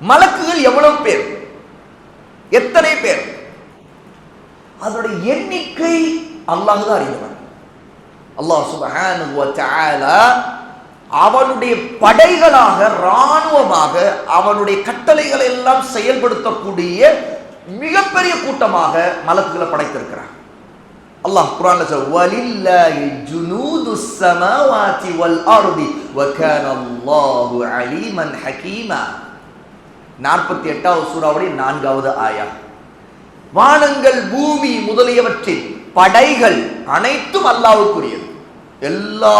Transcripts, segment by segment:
மலக்குகள் எவ்வளவு பேர்? எத்தனை பேர்? அதோட எண்ணிக்கை அல்லாஹ் தான் அறிந்தவன். அல்லாஹ் சுபஹானஹு அவனுடைய படைகளாக இராணுவமாக அவனுடைய கட்டளைகளை எல்லாம் செயல்படுத்தக்கூடிய மிகப்பெரிய கூட்டமாக மலக்குகளை படைத்திருக்கிறான். அல்லாஹ் குரான் வலில்லாஹி ஜுனூதுஸ் ஸமாவாதி வல் அர்தி வ கான அல்லாஹு அலீமன் ஹகீமா. 48வது சூறாவுடைய நான்காவது ஆயா. வானங்கள் பூமி முதலியவற்றின் படைகள் அனைத்தும் அல்லாவுக்குரியது. எல்லா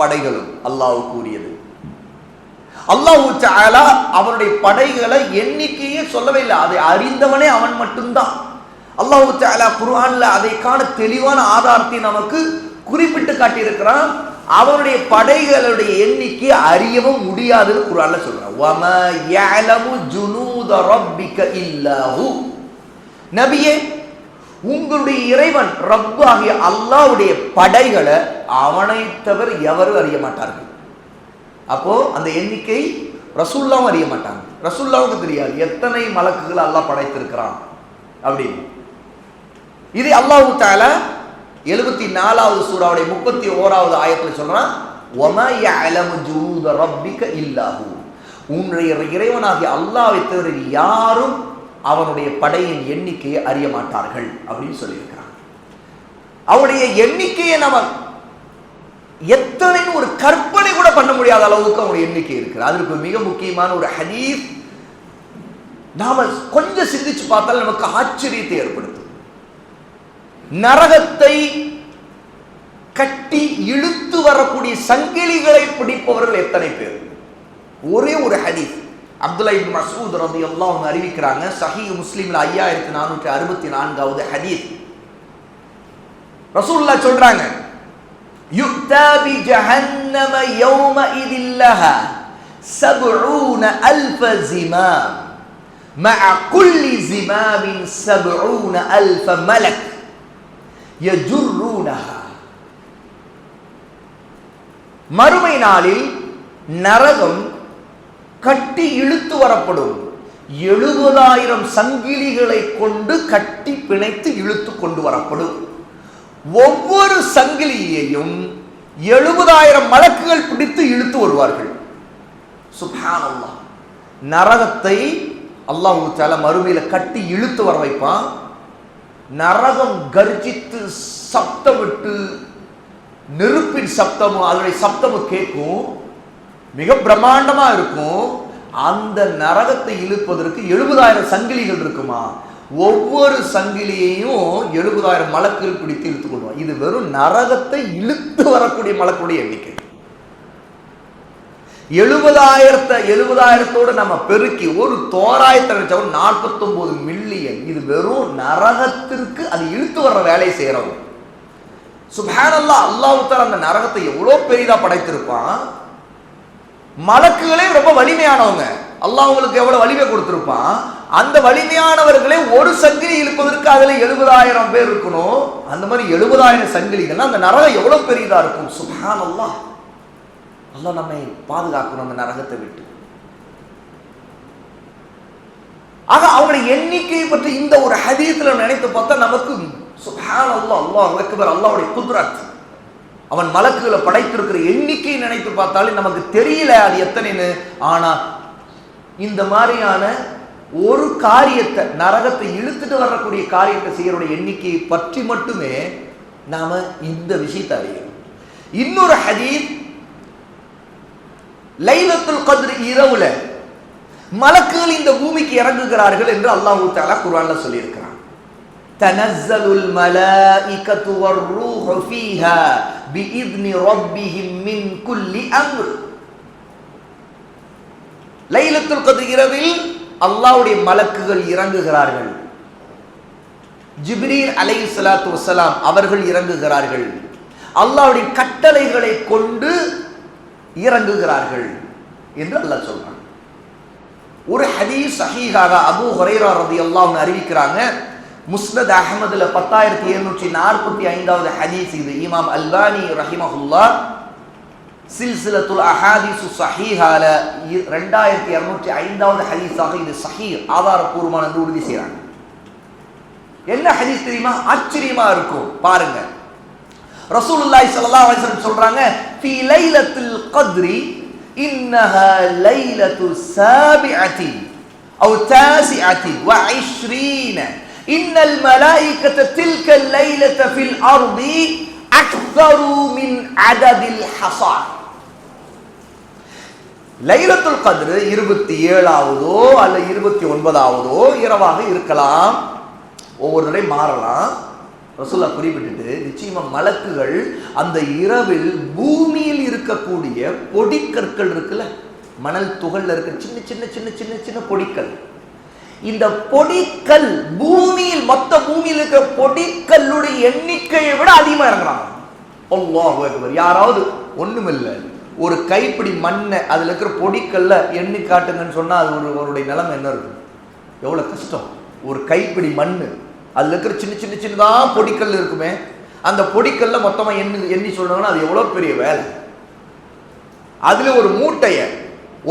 படைகளும் அல்லாவுக்குரியது. அல்லாஹு சாலா அவனுடைய படைகளை எண்ணிக்கையே சொல்லவே இல்லை. அதை அறிந்தவனே அவன் மட்டும்தான். அல்லாஹு சாலா குர்ஆன்ல அதைக்கான தெளிவான ஆதாரத்தை நமக்கு குறிப்பிட்டு காட்டியிருக்கிறான். அவனுடைய படைகளுடைய எண்ணிக்கை அறியவும் முடியாதுன்னு குர்ஆன்ல சொல்றான். ஜுனூத நபியே உங்களுடைய இறைவன் ரப்பு ஆகிய அல்லாஹ்வுடைய படைகளை அவனை தவிர எவரும் அறிய மாட்டார்கள். அப்போ அந்த எண்ணிக்கை ரசூல்லாவும் அறிய மாட்டாங்க. ரசூல்லாவுக்கு தெரியாது. எத்தனை மலக்குகள் அல்லாஹ் படைத்திருக்கிறான் அப்படின்னு. இது அல்லாஹு தால எழுபத்தி நாலாவது சூறாவுடைய முப்பத்தி ஓராவது ஆயத்தில் சொல்றான் ஒம யஅலமு ஜுனூத ரப்பிக இல்லாஹு. உன்னுடைய இறைவனாகிய அல்லாவை தவிர யாரும் அவனுடைய படையின் எண்ணிக்கையை அறிய மாட்டார்கள் அப்படின்னு சொல்லியிருக்கிறான். அவனுடைய எண்ணிக்கையை நம்ம எத்தனைன்னு ஒரு கற்பனை கூட பண்ண முடியாத அளவுக்கு அவனுடைய எண்ணிக்கை இருக்கிறது. அதற்கு மிக முக்கியமான ஒரு ஹதீஸ் நாம கொஞ்சம் சிந்திச்சு பார்த்தால் நமக்கு ஆச்சரியத்தை ஏற்படும் நரகத்தை கட்டி இழுத்து வரக்கூடிய சங்கிலிகளை பிடிப்பவர்கள் எத்தனை பேர் ஒரே ஒரு ஹதீஸ் அப்துல்லா இப்னு மசூத் ரலியல்லாஹு அன்ஹு அறிவிக்கிறாங்க சஹீஹ் முஸ்லிம்ல ஐயாயிரத்தி நானூற்றி அறுபத்தி நான்காவது ஹதீஸ் ரசூலுல்லாஹ் சொல்றாங்க يؤتى بجهنم يومئذ لها سبعون ألف زمام مع كل زمام سبعون ألف ملك يجرونها மறுமை நாளில் நரகம் கட்டி இழுத்து வரப்படும். எழுபதாயிரம் சங்கிலிகளை கொண்டு கட்டி பிணைத்து இழுத்து கொண்டு வரப்படும். ஒவ்வொரு சங்கிலியையும் எழுபதாயிரம் மலக்குகள் பிடித்து இழுத்து வருவார்கள். சுப்ஹானல்லாஹ். நரகத்தை அல்லாஹ் மறுமையில் மறுமையில கட்டி இழுத்து வர வைப்பான். நரகம் கர்ஜித்து சப்தமிட்டு நெருப்பின் சப்தமும் அதனுடைய சப்தமும் கேட்கும். மிக பிரம்மாண்டமா இருக்கும். அந்த நரகத்தை இழுப்பதற்கு எழுபதாயிரம் சங்கிலிகள் இருக்குமா? ஒவ்வொரு சங்கிலியையும் எழுபதாயிரம் மலக்குகள் பிடித்து இழுத்துக் கொள்வான். இது வெறும் நரகத்தை இழுத்து வரக்கூடிய மலக்குடைய எண்ணிக்கை. எழுபதாயிரத்தை எழுபதாயிரத்தோடு நம்ம பெருக்கி ஒரு தோராயத்தை நினைச்சா ஒரு நாற்பத்தொன்பது மில்லியன். இது வெறும் நரகத்திற்கு அது இழுத்து வர்ற வேலையை செய்யறவங்க. சுபஹானல்லா அல்லாஹ் அந்த நரகத்தை எவ்வளோ பெரிதா படைத்திருப்பான்? மலக்குகளே ரொம்ப வலிமையானவங்க. அல்லாஹ் உங்களுக்கு எவ்வளவு வலிமை கொடுத்துருப்பான்? அந்த வலிமையானவர்களே ஒரு சங்கிலி இழுப்பதற்கு அதுல எழுபதாயிரம் பேர் இருக்கணும். அந்த மாதிரி எழுபதாயிரம் சங்கிலிகள்னா அந்த நரகம் எவ்வளவு பெரியதா இருக்கும்? சுபஹான் அல்லாஹ் அல்ல நம்மை பாதுகாக்கணும் அந்த நரகத்தை விட்டு. ஆக அவங்களுடைய எண்ணிக்கை பற்றி இந்த ஒரு ஹதீத்துல நினைத்து பார்த்தா நமக்கு சுபஹான் அல்லா அல்லாஹ் அக்பர் அல்லாவுடைய குத்ரத். அவன் மலக்குகளை படைத்திருக்கிற எண்ணிக்கையை நினைத்து பார்த்தாலே நமக்கு தெரியல அது எத்தனைன்னு. ஆனா இந்த மாதிரியான ஒரு காரியத்தை நரகத்தை இழுத்துட்டு வரக்கூடிய காரியத்தை செய்யறோட எண்ணிக்கையை பற்றி மட்டுமே நாம இந்த விஷயத்தை அறியணும். இன்னொரு ஹதீத் லைலத்துல் கதிர் இரவுல மலக்குகள் இந்த பூமிக்கு இறங்குகிறார்கள் என்று அல்லாஹு தாலா குரான்ல சொல்லியிருக்கிறான். தனஸ்ஸலுல் மலாயிகத்து வர்ரூஹு ஃபீஹா பிஇذن ரப்பிஹிம் மின் குல்லி அம்ர். லைலத்துல் கதிர் இரவில் அல்லாஹ்வுடைய மலக்குகள் இறங்குகிறார்கள். ஜிப்ரீல் அலை சலாத்து அவர்கள் இறங்குகிறார்கள். அல்லாஹ்வுடைய கட்டளைகளை கொண்டு இறங்குகிறார்கள் என்று அல்லாஹ் சொல்றான். ஒரு ஹதீஸ் சஹீஹாக அபு ஹொரைரா ரதி அல்லாஹ் அறிவிக்கிறாங்க. முஸ்னத் அஹமதுல பத்தாயிரத்தி எழுநூற்றி நாற்பத்தி ஐந்தாவது ஹதீஸ் இது. இமாம் அல்பானி ரஹிமஹுல்லா சில்சிலத்துல் அஹாதிசு சஹீஹால இ- ரெண்டாயிரத்தி இரநூற்றி ஐந்தாவது ஹதீஸாக இது சஹீர் ஆதாரபூர்வமான உறுதி செய்கிறாங்க என்ன ஹதீஸ் தெரியுமா? ஆச்சரியமா இருக்கும். பாருங்க. ரசூல் ஸல்லல்லாஹு சொல்றாங்க ஃபீ லைலத்துல் கத்ரி இன்னஹா லைலத்து சாபிஅத்தி أو تاسعة وعشرين إن الملائكة تلك الليلة في الأرض أكثر من عدد الحصى லைலத்துல் கத்ரு இருபத்தி ஏழாவதோ அல்ல இருபத்தி ஒன்பதாவதோ இரவாக இருக்கலாம் ஒவ்வொரு தடவை மாறலாம் ரசுல்லா குறிப்பிட்டுட்டு நிச்சயமா மலக்குகள் அந்த இரவில் பூமியில் இருக்கக்கூடிய பொடிக்கற்கள் இருக்குல்ல? மணல் துகள்ல இருக்க சின்ன சின்ன சின்ன சின்ன சின்ன பொடிக்கல். இந்த பொடிக்கல் பூமியில் மொத்த பூமியில் இருக்கிற பொடிக்கல்லுடைய எண்ணிக்கையை விட அதிகமா இறங்குறாங்க. யாராவது ஒண்ணுமில்லை. ஒரு கைப்பிடி மண்ணை அதுல இருக்கிற பொடிக்கல்ல எண்ணி காட்டுங்கன்னு சொன்னா அது ஒரு அவருடைய நிலைமை என்ன இருக்கும்? எவ்வளவு கஷ்டம். ஒரு கைப்பிடி மண்ணு. அதில் இருக்கிற சின்ன சின்ன சின்னதாக பொடிக்கல் இருக்குமே அந்த பொடிக்கல்ல மொத்தமாக எண்ணி எண்ணி சொல்கிறாங்கன்னா அது எவ்வளோ பெரிய வேலை? அதில் ஒரு மூட்டையை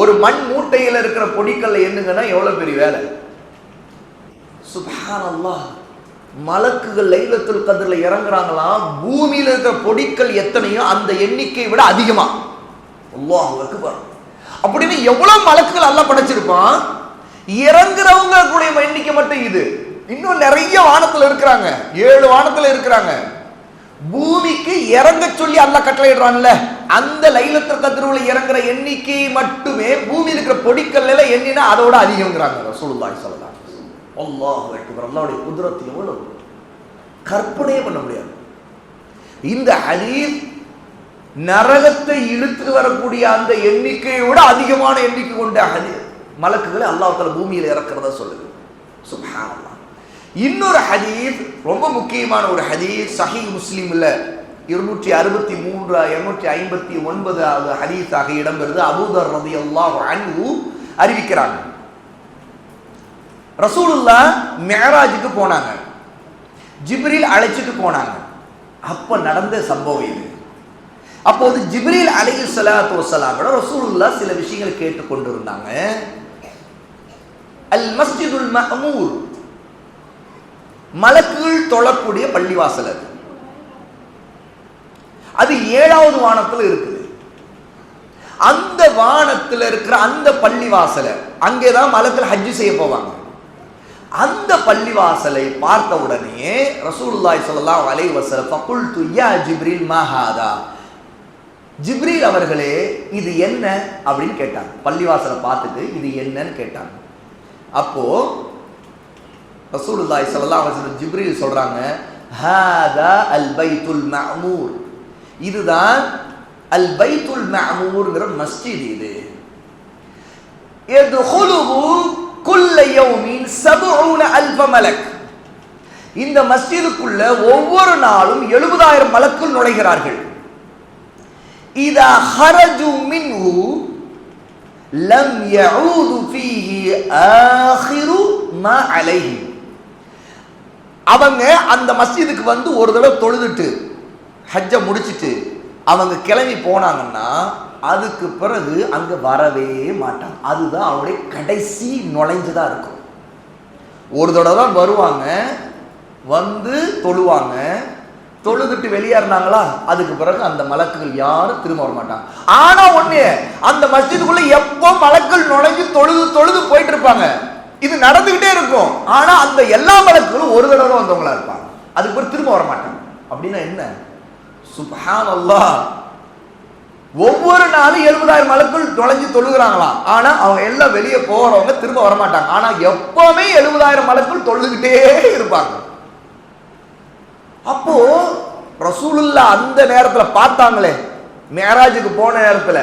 ஒரு மண் மூட்டையில் இருக்கிற பொடிக்கல்ல எண்ணுங்கன்னா எவ்வளோ பெரிய வேலை? சுபானல்லா மலக்குகள் லைலத்துல் கதிரில் இறங்குறாங்களாம் பூமியில் இருக்கிற பொடிக்கல் எத்தனையோ அந்த எண்ணிக்கையை விட அதிகமாக அல்லாஹ் அக்பர். அப்படின்னு எவ்வளோ மலக்குகள் அல்ல படைச்சிருப்பான்? இறங்குறவங்க கூட எண்ணிக்கை மட்டும் இது. இன்னும் நிறைய வானத்தில் இருக்கிறாங்க. ஏழு வானத்தில் இருக்கிறாங்க. பூமிக்கு இறங்க சொல்லி அல்ல கட்டளையிடுறான்ல. அந்த லைலத்துல் கதிரவுல இறங்குற எண்ணிக்கை மட்டுமே பூமியில் இருக்கிற பொடிக்கல்ல எண்ணினா அதோட அதிகங்கிறாங்க ரசூலுல்லாஹி ஸல்லல்லாஹு அலைஹி அல்லாஹ் அக்பர். அல்லாஹ்வுடைய குதிரத்து எவ்வளவு கற்பனையே பண்ண முடியாது. இந்த ஹதீஸ் நரகத்தை இழுத்து வரக்கூடிய அந்த எண்ணிக்கையை விட அதிகமான எண்ணிக்கை கொண்ட ஹதீஸ். மலக்குகளை அல்லாஹ் பூமியில் இறக்குறதா சொல்லுது. சுபஹானல்லாஹ். இன்னொரு ஹதீஸ் ரொம்ப முக்கியமான ஒரு ஹதீஸ் சஹி முஸ்லீம்ல இருநூற்றி அறுபத்தி மூன்று இருநூற்றி ஐம்பத்தி ஒன்பதாவது ஹதீஸாக இடம்பெறுது. அபூதர் ரதி அல்லாஹ் அன்பு அறிவிக்கிறாங்க. ரசூலுல்லா மேராஜுக்கு போனாங்க. ஜிப்ரில் அழைச்சிட்டு போனாங்க. அப்ப நடந்த சம்பவம் இது. அப்போது ஜிப்ரில் அலி சலாத்து வஸலாமோட ரசூலுல்லா சில விஷயங்கள் கேட்டு கொண்டிருந்தாங்க அல் மஸ்ஜிதுல் மஹமூர் மலக்குகள் தொழக்கூடிய பள்ளிவாசல் அது. அது ஏழாவது வானத்துல இருக்குது. அந்த வானத்துல இருக்கிற அந்த பள்ளிவாசலை அங்கேதான் மலக்கள் ஹஜ்ஜு செய்ய போவாங்க. அந்த பள்ளிவாசலை பார்த்த உடனே ரசூலுல்லாய் சொல்லலாம் அலைஹி பகுல் துய்யா யா ஜிப்ரீல் மா ஜிப்ரீல் அவர்களே இது என்ன? அப்படின்னு கேட்டாங்க. பள்ளிவாசலை பார்த்துட்டு இது என்னன்னு கேட்டாங்க. அப்போ ரசூலுல்லாய் ஸல்லல்லாஹு அலைஹி ஜிப்ரீல் சொல்றாங்க ஹாதா அல் பைத்துல் மஅமூர். இதுதான் அல் பைத்துல் மஅமூர்ங்கிற மஸ்ஜித் இது. யதுகுலுஹு குல்ல யௌமின் சபூன அல்ஃப மலக். இந்த மஸ்ஜிதுக்குள்ள ஒவ்வொரு நாளும் எழுபதாயிரம் மலக்குள் நுழைகிறார்கள். இதா ஹரஜு மின்ஹு லம் யஊது ஃபீஹி ஆஹிரு மா அலைஹி. அவங்க அந்த மஸ்ஜிதுக்கு வந்து ஒரு தடவை தொழுதுட்டு ஹஜ்ஜை முடிச்சிட்டு அவங்க கிளம்பி போனாங்கன்னா அதுக்கு பிறகு அங்கே வரவே மாட்டாங்க. அதுதான் அவங்களுடைய கடைசி நுழைஞ்சதாக இருக்கும். ஒரு தடவை தான் வருவாங்க வந்து தொழுவாங்க. தொழுதுட்டு வெளியேறினாங்களா அதுக்கு பிறகு அந்த மலக்குகள் யாரும் திரும்ப வர மாட்டாங்க. ஆனால் ஒன்று அந்த மஸ்ஜிதுக்குள்ளே எப்போ மலக்கள் நுழைஞ்சு தொழுது தொழுது போயிட்டு இருப்பாங்க? இது நடந்துகிட்டே இருக்கும். ஆனா அந்த எல்லா மலக்குகளும் ஒரு தடவை தான் வந்தவங்களா இருப்பாங்க. அதுக்கு பிறகு திரும்ப வர மாட்டாங்க அப்படின்னா என்ன? சுபஹான் அல்லாஹ் ஒவ்வொரு நாளும் எழுபதாயிரம் மலக்குள் நுழைஞ்சு தொழுகிறாங்களாம் ஆனா அவங்க எல்லாம் வெளியே போறவங்க திரும்ப வரமாட்டாங்க. ஆனா எப்பவுமே எழுபதாயிரம் மலக்குள் தொழுதுகிட்டே இருப்பாங்க. அப்போ ரசூலுல்லா அந்த நேரத்துல பார்த்தாங்களே. மேராஜுக்கு போன நேரத்துல.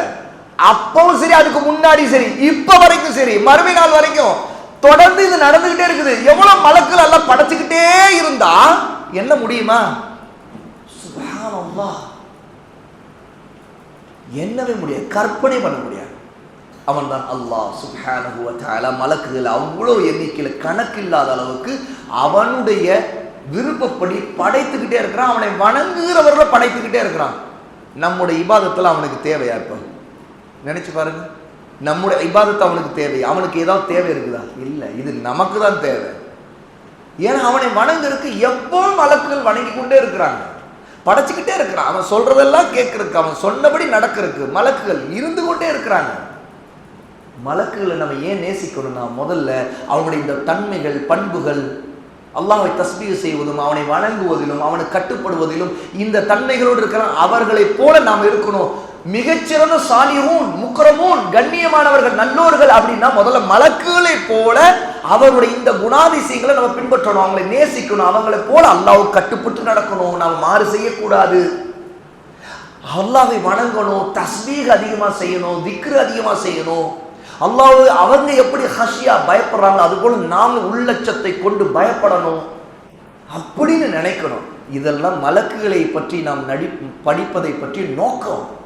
அப்பவும் சரி அதுக்கு முன்னாடி சரி இப்ப வரைக்கும் சரி மறுமை நாள் வரைக்கும் தொடர்ந்து இது நடந்துகிட்டே இருக்குது. எவ்வளவு மலக்கள் எல்லாம் படைச்சுக்கிட்டே இருந்தா என்ன முடியுமா? என்னவே முடியாது. கற்பனை பண்ண முடியாது. அவன் தான் அல்லாஹ் சுப்ஹானஹு மலக்குகள் அவ்வளோ எண்ணிக்கையில் கணக்கு இல்லாத அளவுக்கு அவனுடைய விருப்பப்படி படைத்துக்கிட்டே இருக்கிறான். அவனை வணங்குகிறவர்களை படைத்துக்கிட்டே இருக்கிறான். நம்முடைய இபாதத்தில் அவனுக்கு தேவையா இப்போ? நினைச்சு பாருங்க. நம்முடைய இபாதத்தை அவனுக்கு தேவை. அவனுக்கு ஏதாவது தேவை இருக்குதா? இல்லை. இது நமக்கு தான் தேவை. ஏன்னா அவனை வணங்குறதுக்கு எப்பவும் வழக்குகள் வணங்கி கொண்டே இருக்கிறாங்க. படைச்சுக்கிட்டே இருக்கிறான். அவன் சொல்றதெல்லாம் கேட்கறதுக்கு அவன் சொன்னபடி நடக்கிறதுக்கு மலக்குகள் இருந்து கொண்டே இருக்கிறாங்க. மலக்குகளை நம்ம ஏன் நேசிக்கணும்னா முதல்ல அவனுடைய இந்த தன்மைகள் பண்புகள் அல்லாஹ்வை தஸ்பீக செய்வதும் அவனை வணங்குவதிலும் அவனுக்கு கட்டுப்படுவதிலும் இந்த தன்மைகளோடு இருக்கிற அவர்களைப் போல நாம் இருக்கணும். மிகச்சிறந்த சாலியும் முக்கரமூன் கண்ணியமானவர்கள் நல்லோர்கள் அப்படின்னா முதல்ல மலக்குகளை போல அவருடைய இந்த குணாதிசயங்களை நம்ம பின்பற்றணும். அவங்களை நேசிக்கணும். அவங்களை போல அல்லாவுக்கு கட்டுப்பட்டு நடக்கணும். நாம் மாறு செய்யக்கூடாது. அல்லாவை வணங்கணும். தஸ்பீக் அதிகமா செய்யணும். திக்ரு அதிகமா செய்யணும். அல்லாவு அவங்க எப்படி ஹஷியா பயப்படுறாங்க அதுபோல நாம உள்ளச்சத்தை கொண்டு பயப்படணும். அப்படின்னு நினைக்கணும். இதெல்லாம் மலக்குகளை பற்றி நாம் நடி படிப்பதை பற்றி நோக்கம்.